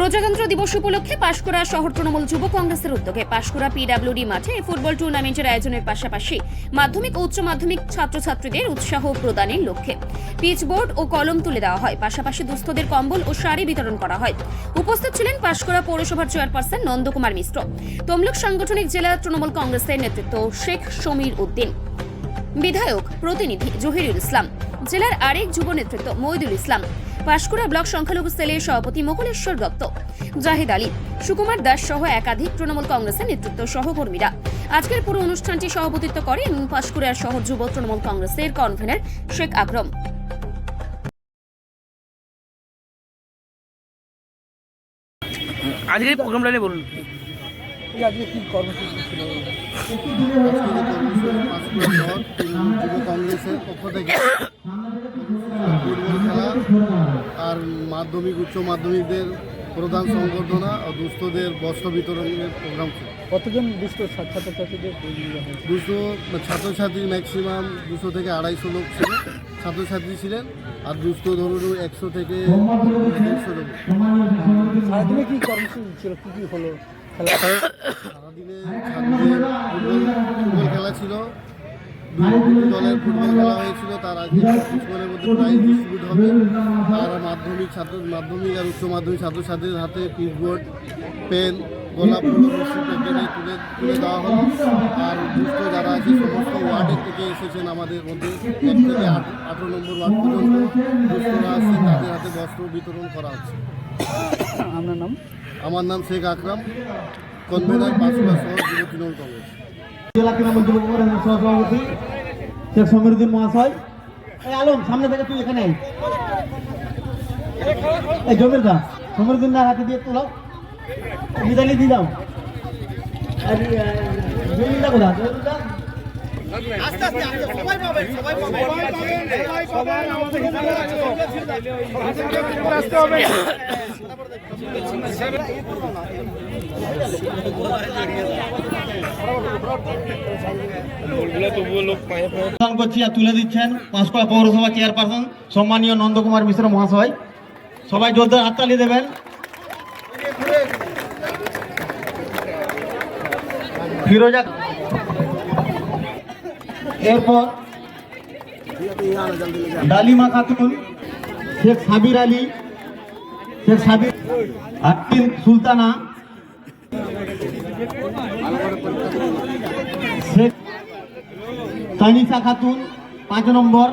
প্রজাতন্ত্র দিবস উপলক্ষে পাশকুড়া শহর তৃণমূল যুব কংগ্রেসের উদ্যোগে পাশকুড়া পিডাব্লিউডি মাঠে ফুটবল টুর্নামেন্টের আয়োজনের পাশাপাশি মাধ্যমিক উচ্চ মাধ্যমিক ছাত্রছাত্রীদের উৎসাহ প্রদানের লক্ষ্যে পিচবোর্ড ও কলম তুলে দেওয়া হয়। পাশাপাশি দুস্থদের কম্বল ও শাড়ি বিতরণ করা হয়। উপস্থিত ছিলেন পাশকুড়া পৌরসভার চেয়ারপারসন নন্দকুমার মিশ্র। তমলুক সাংগঠনিক জেলা তৃণমূল কংগ্রেসের নেতৃত্ব শেখ সমীর উদ্দিন। বিধায়ক প্রতিনিধি জহিরুল ইসলাম। জেলার আরেক যুব নেতৃত্ব মইদুল ইসলাম। পাশকুড়া ব্লক সংখ্যালঘু সেলের সভাপতি মোকুলেশ্বর দত্ত জাহিদ আলী সুকুমার দাস সহ একাধিক তৃণমূল কংগ্রেসের নেতৃত্ব সহকর্মীরা। আজকের পুরো অনুষ্ঠানটি সভাপতিত্ব করেন পাশকুড়ার সহ যুব তৃণমূল কংগ্রেসের কনভেনর শেখ আকরম। আজকের প্রোগ্রামটা নিয়ে বলুন। আজকে কি কর্মসূচি ছিল? যুব কংগ্রেসের পক্ষ থেকে ফুটবল খেলা আর মাধ্যমিক উচ্চ মাধ্যমিকদের প্রধান সংবর্ধনা ও দুস্থদের বস্ত্র বিতরণের প্রোগ্রাম ছিল। কতজন দুষ্ট ছাত্রছাত্রীদের? দুশো ছাত্রছাত্রী ম্যাক্সিমাম দুশো থেকে আড়াইশো লোক ছিল। ছাত্রছাত্রী ছিলেন আর দুস্থ ধরুন একশো থেকে দেড়শো লোক সারাদিনে কি কর্মসূচি ছিল? কি কি হলো? খেলা সারাদিনে ফুটবল খেলা ছিল। দলের ফুটবল খেলা হয়েছিল তার আগে কিছুক্ষণের মধ্যে প্রাইজ ডিস্ট্রিবিউট হবে। আর মাধ্যমিক ছাত্র মাধ্যমিক আর উচ্চ মাধ্যমিক ছাত্রছাত্রীদের হাতে পিচবোর্ড পেন গোলাপ ফুল তুলে তুলে দেওয়া হলো। আর দুস্থ যারা আছে সমস্ত ওয়ার্ডের থেকে এসেছেন আমাদের মধ্যে এক থেকে আট আঠারো নম্বর ওয়ার্ড পর্যন্ত। দুস্থরা আছেন তাদের হাতে বস্ত্র বিতরণ করা হচ্ছে। আপনার নাম? আমার নাম শেখ আকরাম। কনভেনার পাঁচকুড়া শহর যুব তৃণমূল কংগ্রেস। জেলা তৃণমূল যুব কংগ্রেসের সহসভাপতি শেখ সমীরুদ্দিন মহাশয়। এই আলম, সামনে থেকে তুই এখানে। এই জমির দা সমীরুদ্দিন দার হাতে দিয়ে তোলাও মিতালি দিয়ে দাও আর জমির দা কোথা জমির দা তুলে দিচ্ছেন পাঁশকুড়া পৌরসভা চেয়ারপারসন সম্মানীয় নন্দকুমার মিশ্র মহাশয়। সবাই জোরদার হাততালি দেবেন। ফিরোজা এরপর ডালিমা খাতুন, শেখ সাবির আলী, শেখ সাবির আকিল সুলতানা, শেখ তানিসা খাতুন, পাঁচ নম্বর।